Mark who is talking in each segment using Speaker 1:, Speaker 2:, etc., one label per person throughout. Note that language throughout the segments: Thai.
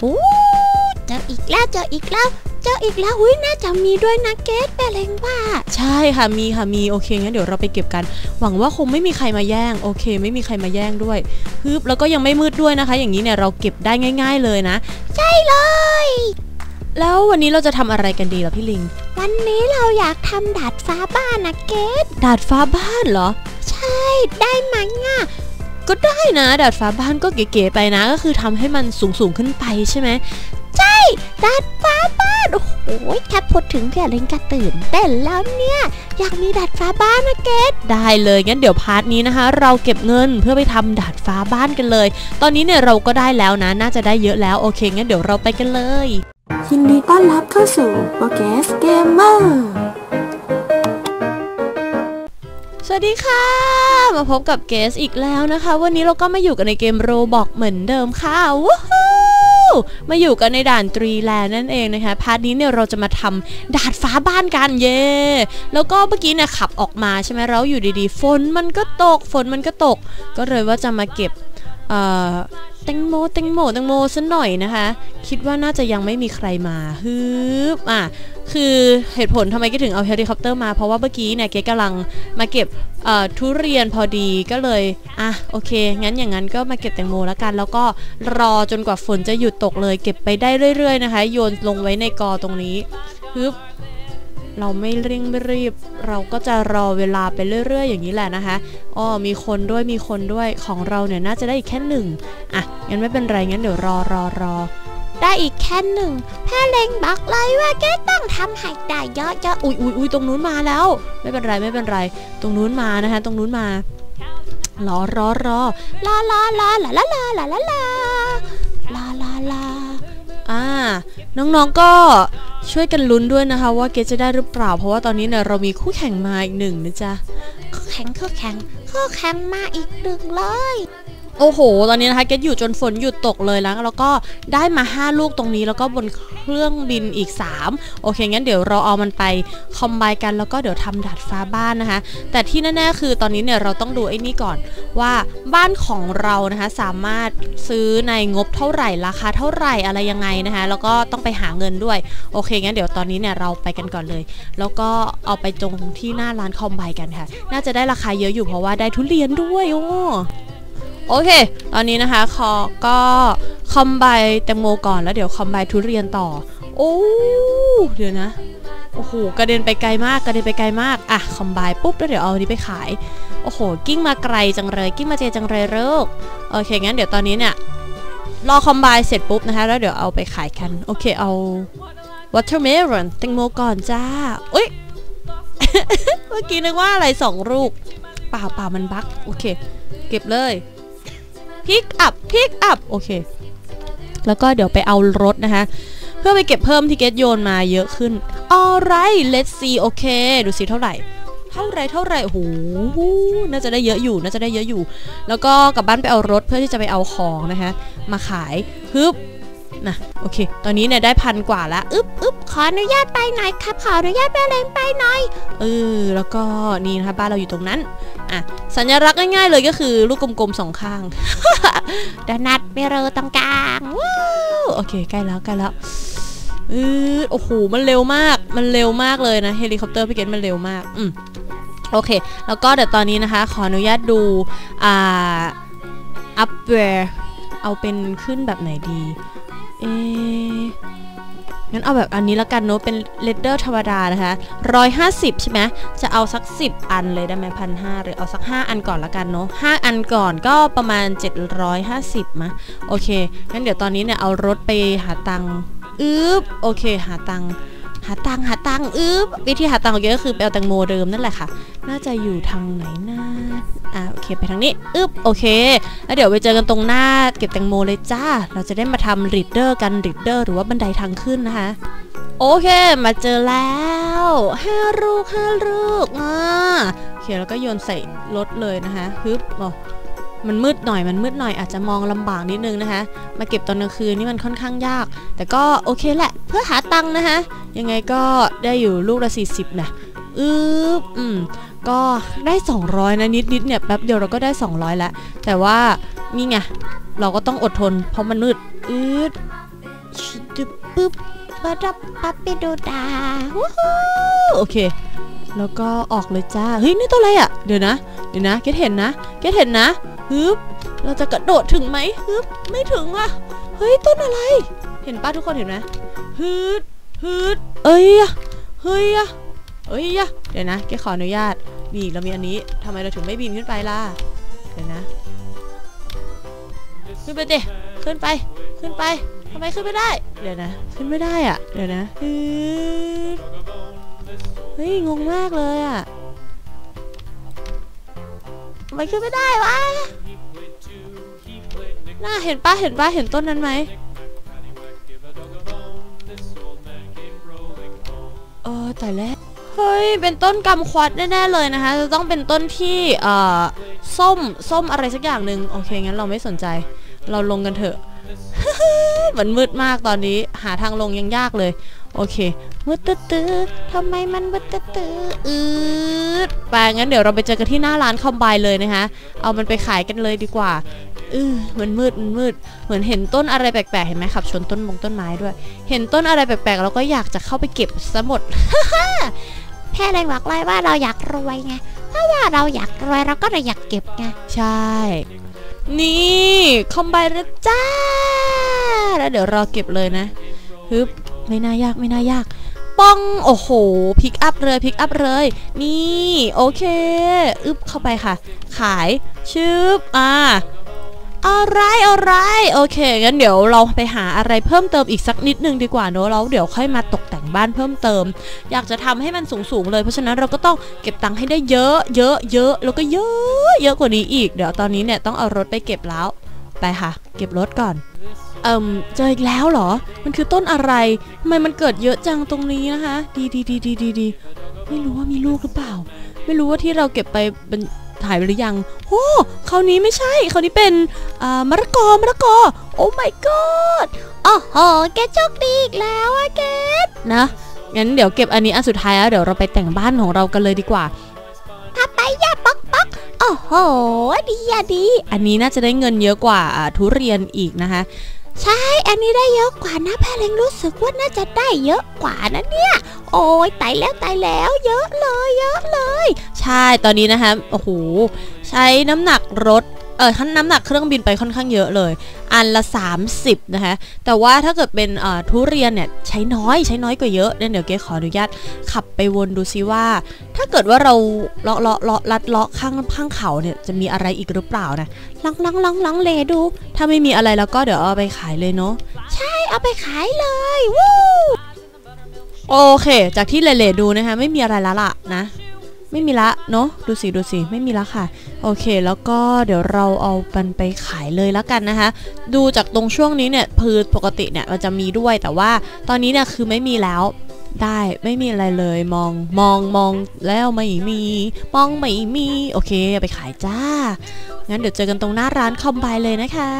Speaker 1: โอ้เจออีกแล้วเจออีกแล้วเจออีกแล้วอุ้ยน่าจะมีด้วยนะเกสแปลงว่า
Speaker 2: ใช่ค่ะมีค่ะมีโอเคงั้นเดี๋ยวเราไปเก็บกัน หวังว่าคงไม่มีใครมาแย่งโอเค ไม่มีใครมาแย่งด้วยฮึบแล้วก็ยังไม่มืดด้วยนะคะ อย่างนี้เนี่ยเราเก็บได้ง่าย ๆเลยนะ
Speaker 1: ใช่เลย
Speaker 2: แล้ววันนี้เราจะทำอะไรกันดีล่ะพี่ลิง
Speaker 1: วันนี้เราอยากทำดาดฟ้าบ้านนะเกส
Speaker 2: ดาดฟ้าบ้านเหรอ
Speaker 1: ใช่ได้ไหมอะ
Speaker 2: ก็ได้นะ ดาดฟ้าบ้านก็เก๋ๆไปนะ ก็คือทำให้มันสูงๆขึ้นไปใช่ไหม
Speaker 1: ใช่ดาดฟ้าบ้านโอ้โหแค่พูดถึงแค่เล่นกระตื่นเต้นแล้วเนี่ยอยากมีดาดฟ้าบ้านนะเกส
Speaker 2: ได้เลยงั้นเดี๋ยวพาร์ทนี้นะคะ เราเก็บเงินเพื่อไปทำดาดฟ้าบ้านกันเลย ตอนนี้เนี่ยเราก็ได้แล้วนะ น่าจะได้เยอะแล้วโอเคงั้นเดี๋ยวเราไปกันเลย
Speaker 3: ยินดีต้อนรับเข้าสู่โปรแกสเกมเมอร์
Speaker 2: วัสดีค่ะ มาพบกับเกสอีกแล้วนะคะ วันนี้เราก็มาอยู่กันในเกมโรบอกเหมือนเดิมค่ะวู้ฮูมาอยู่กันในด่านตรีแลนด์นั่นเองนะคะพาร์ทนี้เนี่ยเราจะมาทำดาดฟ้าบ้านกันเย่แล้วก็เมื่อกี้เนี่ยขับออกมาใช่ไหมเราอยู่ดีๆ ฝนมันก็ตกฝนมันก็ตก ก็เลยว่าจะมาเก็บ แตงโมแตงโมแตงโมสัหน่อยนะคะ คิดว่าน่าจะยังไม่มีใครมาฮึบอะคือเหตุผลทำไมกดถึงเอาเฮลิคอปเตอร์มาเพราะว่าเมื่อกี้เนี่ยเกดกำลังมาเก็บทุเรียนพอดีก็เลยอะโอเค งั้นอย่างนั้นก็มาเก็บแตงโมแล้วกัน แล้วก็รอจนกว่าฝนจะหยุดตกเลย เก็บไปได้เรื่อย ๆ นะคะ โยนลงไว้ในกอตรงนี้ฮึบ เราไม่เร่งไม่รีบ เราก็จะรอเวลาไปเรื่อย ๆ อย่างนี้แหละนะคะอ๋อมีคนด้วยมีคนด้วยของเราเนี่ยน่าจะได้อีกแค่หนึ่งอะงั้นไม่เป็นไรงั้นเดี๋ยวรอรอรอ
Speaker 1: ได้อีกแค่หนึ่งแพเล็งบอกเลยว่าเกต้องทำให้ได้เยอะๆ
Speaker 2: อุ้ยอุ้ยอุ้ยตรงนู้นมาแล้ว ไม่เป็นไรไม่เป็นไร ตรงนู้นมานะคะ ตรงนู้นมารอรอรอ
Speaker 1: ลาลาลาลาลาลาลาลาลาลาลา
Speaker 2: อ่า น้องๆก็ช่วยกันลุ้นด้วยนะคะ ว่าเกจะได้หรือเปล่า เพราะว่าตอนนี้เนี่ยเรามีคู่แข่งมาอีกหนึ่งนะจ๊ะ
Speaker 1: คู่แข่งคู่แข่งคู่แข่งมาอีกหนึ่งเลย
Speaker 2: โอ้โห ตอนนี้นะคะเกดอยู่จนฝนหยุดตกเลยแล้ว แล้วก็ได้มา 5 ลูกตรงนี้แล้วก็บนเครื่องบินอีก 3 โอเค งั้นเดี๋ยวเราเอามันไปคอมไบกันแล้วก็เดี๋ยวทำดาดฟ้าบ้านนะคะ แต่ที่แน่ๆคือตอนนี้เนี่ยเราต้องดูไอ้นี่ก่อนว่าบ้านของเรานะคะสามารถซื้อในงบเท่าไหร่ราคาเท่าไหร่อะไรยังไงนะคะแล้วก็ต้องไปหาเงินด้วย โอเค งั้นเดี๋ยวตอนนี้เนี่ยเราไปกันก่อนเลย แล้วก็เอาไปตรงที่หน้าร้านคอมไบกันค่ะ น่าจะได้ราคาเยอะอยู่เพราะว่าได้ทุเรียนด้วยโอ้ โอเค ตอนนี้นะคะขอก็คอมไบแตงโมก่อนแล้วเดี๋ยวคอมไบทุเรียนต่อ โอ้เดี๋ยวนะ โอ้โห กระเด็นไปไกลมาก กระเด็นไปไกลมาก อะ คอมไบปุ๊บแล้วเดี๋ยวเอาอันนี้ไปขาย โอ้โห กิ้งมาไกลจังเลย กิ้งมาเจจังเลยเลิกโอเค งั้นเดี๋ยวตอนนี้เนี่ย รอคอมไบเสร็จปุ๊บนะคะ แล้วเดี๋ยวเอาไปขายกัน โอเค เอา watermelon แตงโมก่อนจ้าอุ้ย เมื่อกี้นึกว่าอะไรสองลูกเปล่าเปล่ามันบั๊กโอเค เก็บเลย พิกอัพพิกอัพโอเค แล้วก็เดี๋ยวไปเอารถนะคะ เพื่อไปเก็บเพิ่มที่เกตโยนมาเยอะขึ้น alright let's see โอเค ดูสิเท่าไหร่เท่าไรเท่าไรโอ้โหน่าจะได้เยอะอยู่ น่าจะได้เยอะอยู่ แล้วก็กลับบ้านไปเอารถเพื่อที่จะไปเอาของนะคะ มาขายฮึบ นะโอเค ตอนนี้เนี่ยได้พันกว่าละอึ๊บอึ๊บ
Speaker 1: ขออนุญาตไปหน่อยครับขออนุญาตแปลเลงไปหน่อย
Speaker 2: เออแล้วก็นี่นะคะบ้านเราอยู่ตรงนั้นอะสัญลักษณ์ง่ายๆเลยก็คือลูกกลมๆสองข้าง
Speaker 1: โดนัทเบโรตรงกลาง
Speaker 2: ว้าวโอเคใกล้แล้วใกล้แล้วอือโอ้โหมันเร็วมากมันเร็วมากเลยนะเฮลิคอปเตอร์พี่เกตมันเร็วมากอืมโอเค แล้วก็เดี๋ยวตอนนี้นะคะ ขออนุญาตดูอ่าอัพเวร์เอาเป็นขึ้นแบบไหนดี เอ๊งั้นเอาแบบอันนี้ละกันเนาะเป็นเลดเดอร์ธรรมดานะคะ150ใช่ไหมจะเอาสัก10อันเลยได้ไหมพันห้าหรือเอาสัก5อันก่อนละกันเนาะ5อันก่อนก็ประมาณ750มะโอเคงั้นเดี๋ยวตอนนี้เนี่ยเอารถไปหาตังค์อึ๊บโอเค หาตังค์าตังหาตังอึ๊บวิธีหาตังของเกก็คือไปเอาแตงโมเดิมนั่นแหละค่ะ น่าจะอยู่ทางไหนนะอ่าโอเคไปทางนี้อึ๊บโอเคแล้วเดี๋ยวไปเจอกันตรงหน้าเก็บแตงโมเลยจ้า เราจะได้มาทำรีดเดอร์กันรีดเดอร์หรือว่าบันไดทางขึ้นนะคะ โอเค มาเจอแล้วห้าลูกห้าลูกอ่าโอเคแล้วก็โยนใส่รถเลยนะคะฮึบอ๋อ มันมืดหน่อยมันมืดหน่อยอาจจะมองลำบากนิดนึงนะคะ มาเก็บตอนกลางคืนนี่มันค่อนข้างยาก แต่ก็โอเคแหละเพื่อหาตังค์นะคะ ยังไงก็ได้อยู่ลูกละ 40นะอึ๊บอืมก็ได้ 200นะนิดนิดเนี่ยแป๊บเดียวเราก็ได้ 200แล้วแต่ว่านี่ไงเราก็ต้องอดทน เพราะมันมืดอืด
Speaker 1: ปึ๊บปะดับปับปิดูดาวู้ฮู้
Speaker 2: โอเค แล้วก็ออกเลยจ้า เฮ้ย นี่ตัวอะไรอะ่ะ เดี๋ยวนะ เดี๋ยวนะ เกดเห็นนะ เกดเห็นนะ ฮึบเราจะกระโดดถึงไหมฮึบไม่ถึงอะเฮ้ยต้นอะไร เห็นป้าทุกคนเห็นไหมฮึดฮึดเอ้ยอะเฮ้ยอะเอ้ยอะเดี๋ยวนะเกขออนุญาต นี่เรามีอันนี้ทำไมเราถึงไม่บินขึ้นไปล่ะเดี๋ยวนะขึ้นไปดิขึ้นไปขึ้นไปทำไมขึ้นไม่ได้ เดี๋ยวนะ ขึ้นไม่ได้อะ เดี๋ยวนะฮึดเฮ้ยงงมากเลยอะ ทำไมขึ้นไม่ได้วะน่าเห็นป้าเห็นป้าเห็นต้นนั้นไหมเออแต่แล้วเฮ้ย เป็นต้นกำควัดแน่ๆเลยนะคะ จะต้องเป็นต้นที่เอ่อส้ม ส้มอะไรสักอย่างหนึ่งโอเค งั้นเราไม่สนใจ เราลงกันเถอะ มันมืดมากตอนนี้ หาทางลงยังยากเลย โอเค
Speaker 1: มืดตื้อตื้อทำไมมันมืดตื้อตื้อ
Speaker 2: อืดไปงั้นเดี๋ยวเราไปเจอกันที่หน้าร้านคอมไบเลยนะคะเอามันไปขายกันเลยดีกว่าอือมันมืดมันมืด เหมือนเห็นต้นอะไรแปลกๆ เห็นไหมขับชนต้นมงต้นไม้ด้วย เห็นต้นอะไรแปลกๆ เราก็อยากจะเข้าไปเก็บซะหมด
Speaker 1: แค่เลยบอกเลยว่าเราอยากรวยไงถ้าว่าเราอยากรวยเราก็เลยอยากเก็บไง
Speaker 2: ใช่ นี่คอมไบแล้วจ้า แล้วเดี๋ยวรอเก็บเลยนะฮึบ ไม่น่ายากไม่น่ายาก ป้องโอ้โหพิกอัพเลยพิกอัพเลย นี่โอเค อึบเข้าไปค่ะ ขายชึบอ่าอะไรอะไรโอเคงั้นเดี๋ยวเราไปหาอะไรเพิ่มเติมอีกสักนิดนึงดีกว่าเนอะแล้วเดี๋ยวค่อยมาตกแต่งบ้านเพิ่มเติม อยากจะทำให้มันสูงๆเลยเพราะฉะนั้นเราก็ต้องเก็บตังค์ให้ได้เยอะเยอะเยอะแล้วก็เยอะ เยอะกว่านี้อีกเดี๋ยวตอนนี้เนี่ยต้องเอารถไปเก็บแล้วไปค่ะ เก็บรถก่อน เอิมเจออีกแล้วเหรอ มันคือต้นอะไรทำไมมันเกิดเยอะจังตรงนี้นะคะ ดีดีดีดีดีดีไม่รู้ว่ามีลูกหรือเปล่า ไม่รู้ว่าที่เราเก็บไปเป็นถ่ายไปหรือยังโอ้คราวนี้ไม่ใช่ คราวนี้เป็นอ่ามะละกอมะละกอ โอ้ my god
Speaker 1: โอ้โหแกโชคดีอีกแล้วอะแก
Speaker 2: นะ งั้นเดี๋ยวเก็บอันนี้อันสุดท้ายแล้วเดี๋ยวเราไปแต่งบ้านของเรากันเลยดีกว่า
Speaker 1: ถ้าไปอย่าป๊อกป๊อกโอ้โห ดีอะดี
Speaker 2: อันนี้น่าจะได้เงินเยอะกว่าอ่าทุเรียนอีกนะคะ
Speaker 1: ใช่อันนี้ได้เยอะกว่านะแพรเลงรู้สึกว่าน่าจะได้เยอะกว่านะเนี่ยโอ้ยตายแล้วตายแล้วเยอะเลยเยอะเลย
Speaker 2: ใช่ตอนนี้นะคะโอ้โหใช้น้ำหนักรถ เออขั้นน้ำหนักเครื่องบินไปค่อนข้างเยอะเลย อันละ 30 นะคะ แต่ว่าถ้าเกิดเป็นทุเรียนเนี่ยใช้น้อยใช้น้อยกว่าเยอะเนี่ยเดี๋ยวเก๊ขออนุญาตขับไปวนดูซิว่า ถ้าเกิดว่าเราเลาะเลาะเลาะลัดเลาะข้างข้างเขาเนี่ยจะมีอะไรอีกหรือเปล่านะ
Speaker 1: ลังลังลังลังเลดู
Speaker 2: ถ้าไม่มีอะไรแล้วก็เดี๋ยวเอาไปขายเลยเนาะใช่
Speaker 1: เอาไปขายเลยวู้
Speaker 2: โอเค จากที่เละๆดูนะคะไม่มีอะไรและละนะ ไม่มีละเนาะดูสิดูสิไม่มีละค่ะ โอเค แล้วก็เดี๋ยวเราเอามันไปขายเลยแล้วกันนะคะ ดูจากตรงช่วงนี้เนี่ยพืชปกติเนี่ยมันจะมีด้วยแต่ว่าตอนนี้เนี่ยคือไม่มีแล้วได้ไม่มีอะไรเลยมองมองมองแล้วไม่มีมองไม่มีโอเคไปขายจ้า งั้นเดี๋ยวเจอกันตรงหน้าร้านคอมไบเลยนะคะ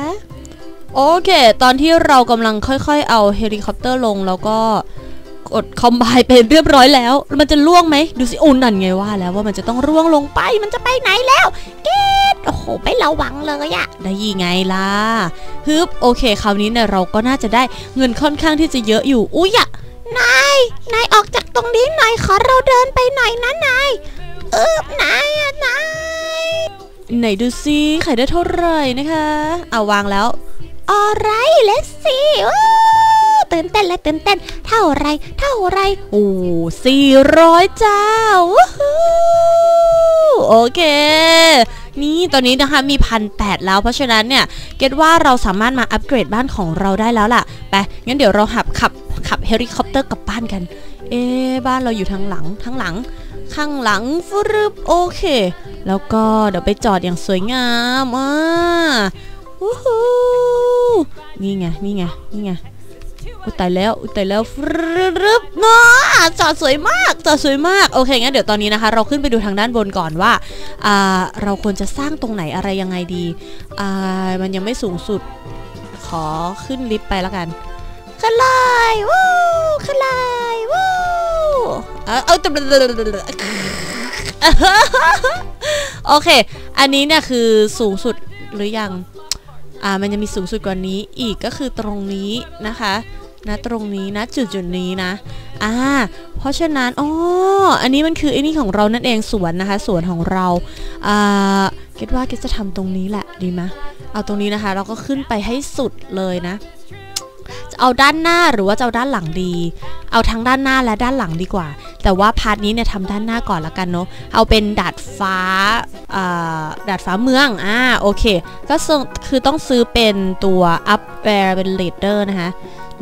Speaker 2: โอเค ตอนที่เรากำลังค่อยๆ เอาเฮลิคอปเตอร์ลงแล้วก็ กดคอมไบเป็นเรียบร้อยแล้ว มันจะล่วงไหมดูสิอุนนั่นไงว่าแล้วว่ามันจะต้องร่วงลงไป มันจะไปไหนแล้วก
Speaker 1: โอ้โหไม่ระวังเลยอะ
Speaker 2: ได้ยังไงล่ะฮึบโอเค คราวนี้เนี่ยเราก็น่าจะได้เงินค่อนข้างที่จะเยอะอยู่อุ้ยอะ
Speaker 1: นายนายออกจากตรงนี้หน่อยขอเราเดินไปหน่อยนะนายเออนายอะนาย
Speaker 2: ไหนดูซิขายได้เท่าไหร่นะคะเอาวางแล้ว
Speaker 1: อะไรเลสซี ตื่นเต้นเลยตื่นเต้น เท่าไร เท่าไร
Speaker 2: โอ้สี่ร้อยเจ้าวู้โอเค นี่ตอนนี้นะคะมีพันแปดแล้ว เพราะฉะนั้นเนี่ย เก็ตว่าเราสามารถมาอัปเกรดบ้านของเราได้แล้วล่ะ ไป งั้นเดี๋ยวเราหับขับขับเฮลิคอปเตอร์กลับบ้านกัน เอ๊บ้านเราอยู่ทางหลังทางหลัง ข้างหลังฟรึบโอเค แล้วก็เดี๋ยวไปจอดอย่างสวยงามอ่าวู้ฮู้นี่ไง นี่ไง นี่ไง อุตายแล้วอุตายแล้วฟรึบเนาะจอดสวยมากจอดสวยมากโอเคงั้นเดี๋ยวตอนนี้นะคะ เราขึ้นไปดูทางด้านบนก่อนว่าอ่าเราควรจะสร้างตรงไหนอะไรยังไงดีอ่ามันยังไม่สูงสุด ขอขึ้นลิฟต์ไปแล้วกัน
Speaker 1: ขึ้นเลยวู้ขึ้นเลยวู้
Speaker 2: เออเอาแต่โอเค อันนี้เนี่ยคือสูงสุดหรือยังอ่ามันจะมีสูงสุดกว่านี้อีกก็คือตรงนี้นะคะ นะตรงนี้นะจุดจุดนี้นะอ่าเพราะฉะนั้นอ๋ออันนี้มันคือไอ้นี่ของเรานั่นเองสวนนะคะสวนของเราอ่าคิดว่าคิดจะทำตรงนี้แหละดีไหมเอาตรงนี้นะคะ เราก็ขึ้นไปให้สุดเลยนะจะเอาด้านหน้าหรือว่าจะเอาด้านหลังดี เอาทั้งด้านหน้าและด้านหลังดีกว่า แต่ว่าพาร์ทนี้เนี่ยทำด้านหน้าก่อนละกันเนาะ เอาเป็นดาดฟ้าดาดฟ้าเมือง อ่า โอเค ก็คือต้องซื้อเป็นตัว up bear เป็น leader นะคะ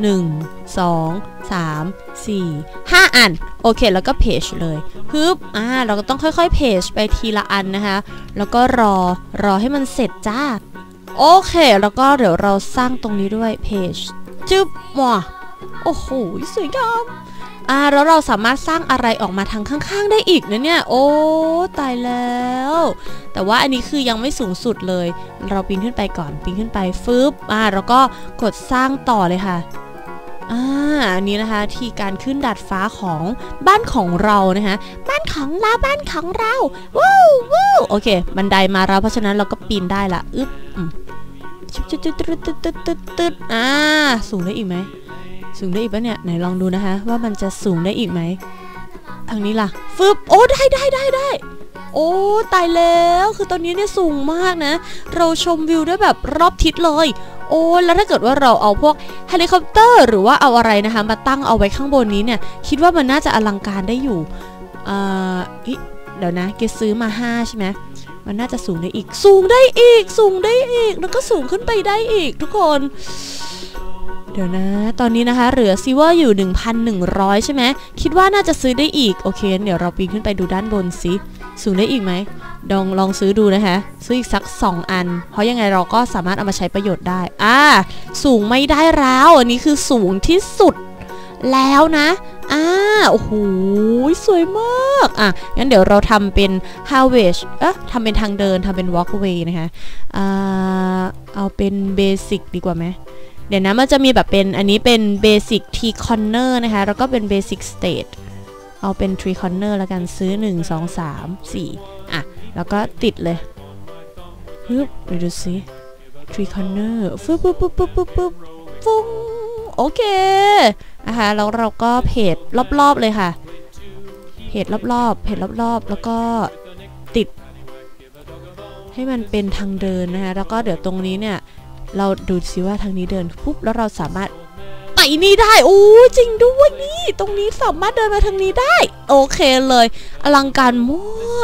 Speaker 2: 1 2 3 4 5 อัน โอเค แล้วก็เพจเลยฮึบอ่าเราก็ต้องค่อยๆเพจไปทีละอันนะคะ แล้วก็รอรอให้มันเสร็จจ้า โอเค แล้วก็เดี๋ยวเราสร้างตรงนี้ด้วยเพจจึ๊บว่ะโอ้โหสวยงามอ่าแล้วเราสามารถสร้างอะไรออกมาทางข้าง ๆ ได้อีกนะเนี่ย โอ้ตายแล้ว แต่ว่าอันนี้คือยังไม่สูงสุดเลย เราปีนขึ้นไปก่อนปีนขึ้นไปฟึบอ่าแล้วก็กดสร้างต่อเลยค่ะ อ่าอันนี้นะคะที่การขึ้นดาดฟ้าของบ้านของเรานะคะ
Speaker 1: บ้านของเราบ้านของเราวู้วู้
Speaker 2: โอเคบันไดมาแล้วเพราะฉะนั้นเราก็ปีนได้ละอึ๊บชุบชุบชุบตึ๊ดตึ๊ดตึ๊ดตึ๊ดตึ๊ดอ่าสูงได้อีกไหมสูงได้อีกปะเนี่ยไหนลองดูนะคะว่ามันจะสูงได้อีกไหมทางนี้ล่ะฟึบโอ้ได้ได้ได้ได้โอ้ตายแล้วคือตอนนี้เนี่ยสูงมากนะ เราชมวิวได้แบบรอบทิศเลย โอ้แล้วถ้าเกิดว่าเราเอาพวกเฮลิคอปเตอร์หรือว่าเอาอะไรนะคะมาตั้งเอาไว้ข้างบนนี้เนี่ย คิดว่ามันน่าจะอลังการได้อยู่อ่าอิเดี๋ยวนะเกซื้อมา 5 ใช่ไหมมันน่าจะสูงได้อีก สูงได้อีก สูงได้อีก แล้วก็สูงขึ้นไปได้อีกทุกคน เดี๋ยวนะ ตอนนี้นะคะ เหลือซิเวอร์อยู่ 1,100 ใช่ไหม คิดว่าน่าจะซื้อได้อีก โอเค เดี๋ยวเราปีนขึ้นไปดูด้านบนสิ สูงได้อีกไหม ลองลองซื้อดูนะคะ ซื้ออีกสัก 2 อัน เพราะยังไงเราก็สามารถเอามาใช้ประโยชน์ได้ อ่า สูงไม่ได้แล้วอันนี้คือสูงที่สุดแล้วนะอ่าโอ้โหสวยมาก อะ งั้นเดี๋ยวเราทำเป็น h a r v e s t เอ๊ะทำเป็นทางเดินทำเป็น walkway นะคะอ่าเอาเป็นเบสิกดีกว่าไหมเดี๋ยวนะมันจะมีแบบเป็นอันนี้เป็น basic T corner นะคะ แล้วก็เป็น basic state เอาเป็น tree corner แล้วกันซื้อ 1 2 3 4 อะ แล้วก็ติดเลยปึ๊บเดี๋ยวดูสิ tree corner ฟึบปึ๊บปึ๊บปึ๊บปึ๊บปึ๊บฟุ้งโอเคนะคะแล้วเราก็เพจรอบๆเลยค่ะ เพจรอบๆเพจรอบๆ แล้วก็ติด ให้มันเป็นทางเดินนะคะแล้วก็เดี๋ยวตรงนี้เนี่ย เราดูสิว่าทางนี้เดินปุ๊บแล้วเราสามารถ ไปนี่ได้โอ้จริงด้วยนี่ ตรงนี้สามารถเดินมาทางนี้ได้ โอเคเลย อลังการม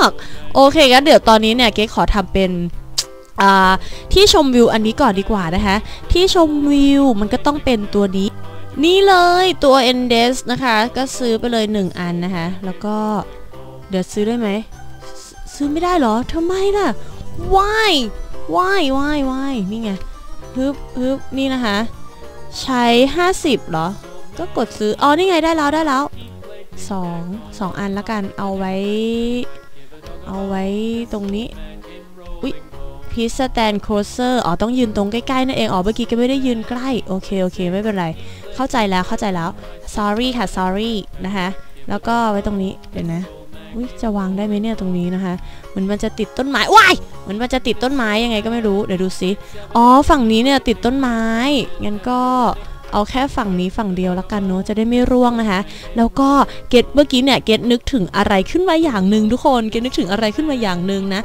Speaker 2: ากโอเคงั้นเดี๋ยวตอนนี้เนี่ยเก๊ขอทำเป็นอ่าที่ชมวิวอันนี้ก่อนดีกว่านะคะ ที่ชมวิวมันก็ต้องเป็นตัวนี้ นี่เลยตัว Endes นะคะ ก็ซื้อไปเลย 1 อันนะคะ แล้วก็เดี๋ยวซื้อได้ไหมซซื้อไม่ได้เหรอทำไมล่ะ why why why why นี่ไงฮึบฮึบนี่นะคะ ใช้ 50เหรอ ก็กดซื้อ อ๋อ นี่ไงได้แล้วได้แล้วสองสองอันละกัน เอาไว้ เอาไว้ตรงนี้ อุ๊ยพีซสแตนโคเซอร์ อ๋อ ต้องยืนตรงใกล้ๆนั่นเอง อ๋อ เมื่อกี้ก็ไม่ได้ยืนใกล้ โอเค โอเค ไม่เป็นไร เข้าใจแล้ว เข้าใจแล้ว sorry ค่ะ sorry นะคะ แล้วก็ไว้ตรงนี้ เดี๋ยวนะ อุ๊ยจะวางได้ไหมเนี่ยตรงนี้นะคะเหมือนมันจะติดต้นไม้ว้ายเหมือนมันจะติดต้นไม้ยังไงก็ไม่รู้เดี๋ยวดูสิอ๋อฝั่งนี้เนี่ยติดต้นไม้งั้นก็เอาแค่ฝั่งนี้ฝั่งเดียวละกันเนาะจะได้ไม่ร่วงนะคะ แล้วก็เกตเมื่อกี้เนี่ยเกตนึกถึงอะไรขึ้นมาอย่างหนึ่งทุกคนเกตนึกถึงอะไรขึ้นมาอย่างหนึ่งนะ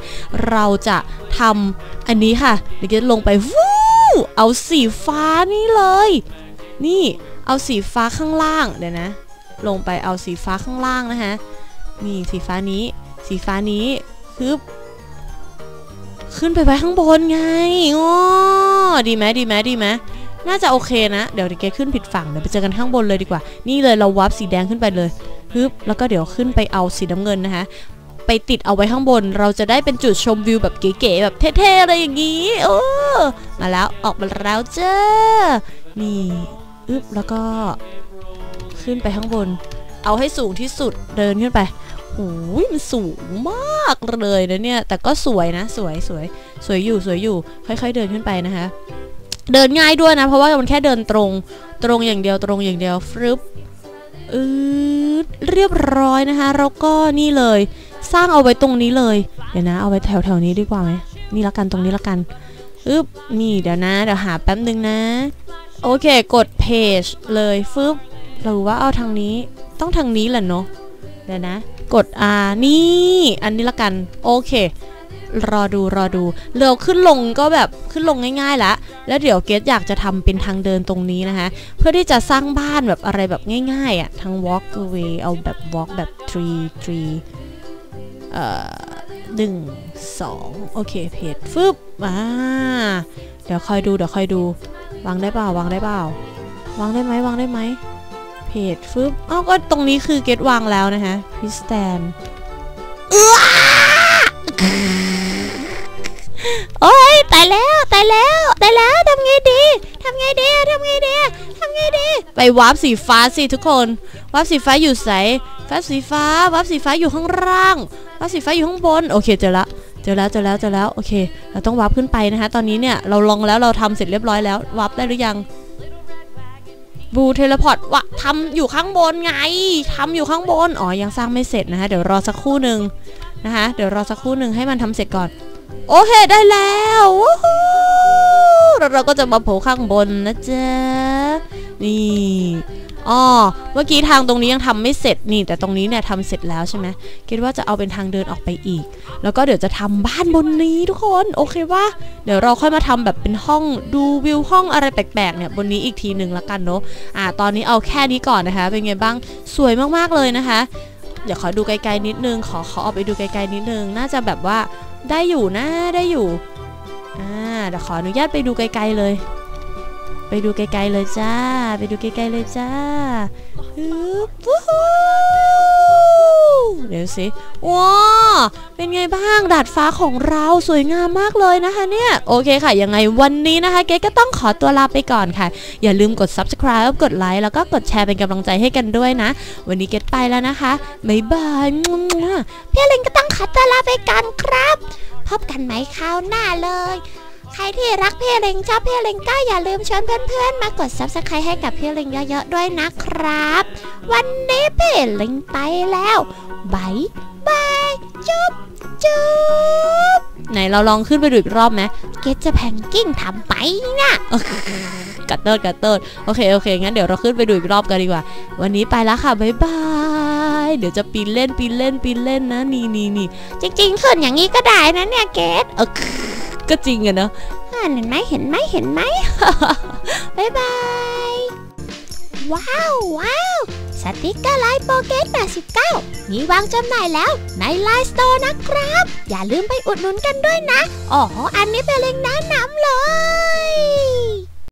Speaker 2: เราจะทำอันนี้ค่ะเดี๋ยวเกตลงไปวู้เอาสีฟ้านี่เลย นี่เอาสีฟ้าข้างล่างเดี๋ยวนะ ลงไปเอาสีฟ้าข้างล่างนะคะ นี่สีฟ้านี้ สีฟ้านี้ฮึบขึ้นไปไว้ข้างบนไงโอ๋อดีไหมดีไหมดีไหมน่าจะโอเคนะ เดี๋ยวเกขึ้นผิดฝั่งเดี๋ยวไปเจอกันข้างบนเลยดีกว่า นี่เลยเราวับสีแดงขึ้นไปเลยฮึบแล้วก็เดี๋ยวขึ้นไปเอาสีน้ำเงินนะคะ ไปติดเอาไว้ข้างบน เราจะได้เป็นจุดชมวิวแบบเก๋ๆแบบเท่ๆอะไรอย่างนี้โอ้มาแล้วออกมาแล้วเจ้านี่อึบแล้วก็ ขึ้นไปข้างบน เอาให้สูงที่สุดเดินขึ้นไป โอ้ยมันสูงมากเลยนะเนี่ย แต่ก็สวยนะ สวยสวย สวยอยู่สวยอยู่ ค่อย ๆ เดินขึ้นไปนะคะ เดินง่ายด้วยนะ เพราะว่ามันแค่เดินตรง ตรงอย่างเดียวตรงอย่างเดียวฟรึบอืดเรียบร้อยนะคะ แล้วก็นี่เลย สร้างเอาไว้ตรงนี้เลย เดี๋ยวนะ เอาไว้แถวแถวๆนี้ดีกว่าไหมนี่ละกันตรงนี้ละกันอึบนี่เดี๋ยวนะ เดี๋ยวหาแป๊บนึงนะ โอเค กดเพจเลยฟึบหรือว่าเอาทางนี้ ต้องทางนี้แหละเนาะ เดี๋ยวนะ กด R นี่ อันนี้ละกัน โอเค รอดูรอดูเร็วขึ้นลงก็แบบขึ้นลงง่ายๆละแล้วเดี๋ยวเกดอยากจะทำเป็นทางเดินตรงนี้นะคะ เพื่อที่จะสร้างบ้านแบบอะไรแบบง่ายๆอะ่ะทาง walk away เอาแบบ walk แบบ tree tree เอ่อหนึ่งสองโอเคเพจฟึบอ่าเดี๋ยวคอยดูเดี๋ยวคอยดู วางได้เปล่าวางได้เปล่าวางได้ไหมวางได้ไหม เพจฟึบอ้าวก็ตรงนี้คือเกตวางแล้วนะคะพิสแตนโอ้ยตายแล้วตายแล้วตายแล้วทำไงดีทำไงดีทำไงดีทำไงดี ไปวาร์ปสีฟ้าสิทุกคนวาร์ปสีฟ้าอยู่ใสวาร์ปสีฟ้าวาร์ปสีฟ้าอยู่ข้างล่างวาร์ปสีฟ้าอยู่ข้างบนโอเคเจอละเจอแล้วเจอแล้วเจอแล้วโอเค เราต้องวาร์ปขึ้นไปนะคะ ตอนนี้เนี่ยเราลองแล้วเราทำเสร็จเรียบร้อยแล้ววาร์ปได้หรือยัง บูเทเลพอร์ตวะทำอยู่ข้างบนไงทำอยู่ข้างบน อ๋อ ยังสร้างไม่เสร็จนะคะ เดี๋ยวรอสักครู่หนึ่งนะคะ เดี๋ยวรอสักครู่หนึ่งให้มันทำเสร็จก่อน โอเคได้แล้วเราก็จะมาโผล่ข้างบนนะจ๊ะ นี่อ๋อเมื่อกี้ทางตรงนี้ยังทำไม่เสร็จนี่ แต่ตรงนี้เนี่ยทำเสร็จแล้วใช่ไหมคิดว่าจะเอาเป็นทางเดินออกไปอีก แล้วก็เดี๋ยวจะทำบ้านบนนี้ทุกคนโอเคว่าเดี๋ยวเราค่อยมาทำแบบเป็นห้องดูวิวห้องอะไรแปลกๆเนี่ยบนนี้อีกทีหนึ่งละกันเนาะอ่า ตอนนี้เอาแค่นี้ก่อนนะคะ เป็นไงบ้างสวยมากๆเลยนะคะเดี๋ยวขอดูไกลๆนิดนึงขอขอออกไปดูไกลๆนิดนึง น่าจะแบบว่า ได้อยู่นะได้อยู่อ่าเดี๋ยวขออนุญาตไปดูไกลๆเลย ไปดูไกลๆเลยจ้า ไปดูไกลๆเลยจ้า เดี๋ยวสิว้าเป็นไงบ้างดาดฟ้าของเราสวยงามมากเลยนะคะเนี่ย โอเคค่ะ ยังไงวันนี้นะคะ เกดก็ต้องขอตัวลาไปก่อนค่ะ อย่าลืมกด subscribe กดไลค์แล้วก็กดแชร์เป็นกำลังใจให้กันด้วยนะ วันนี้เกดไปแล้วนะคะบ๊ายบาย
Speaker 1: พี่ลิงก็ต้องขอตัวลาไปก่อนครับ พบกันไหมคราวหน้าเลย รที่รักพี่ลิงชอบพี่ลิงก็อย่าลืมชวนเพื่อนๆ มากด subscribe ให้กับพี่ลิงเยอะๆด้วยนะครับ วันนี้พี่ลิงไปแล้วบายบายจุ๊บจุ๊บ
Speaker 2: ไหนเราลองขึ้นไปดูอีกรอบไหม
Speaker 1: เกดจะแพงกิ้งทำไปนะ
Speaker 2: กัดเติร์ดกัดเติร์ดโอเคโอเคงั้นเดี๋ยวเราขึ้นไปดูอีกรอบกันดีกว่า วันนี้ไปแล้วค่ะบายบายเดี๋ยวจะปีนเล่นปีนเล่นปีนเล่นนะนี่นี่นี่
Speaker 1: จริงๆขึ้นอย่างนี้ก็ได้นะเนี่ยเกด
Speaker 2: เออ ก็จริงอะเนาะ
Speaker 1: เห็นไหมเห็นไหมเห็นไหมบ๊ายบาย ว้าวว้าวสติกเกอร์ไลน์โปเกต89 มีวางจำหน่ายแล้วในไลน์สโตร์นะครับ อย่าลืมไปอุดหนุนกันด้วยนะ อ๋อ อันนี้เป็นเล็งแนะนำเลย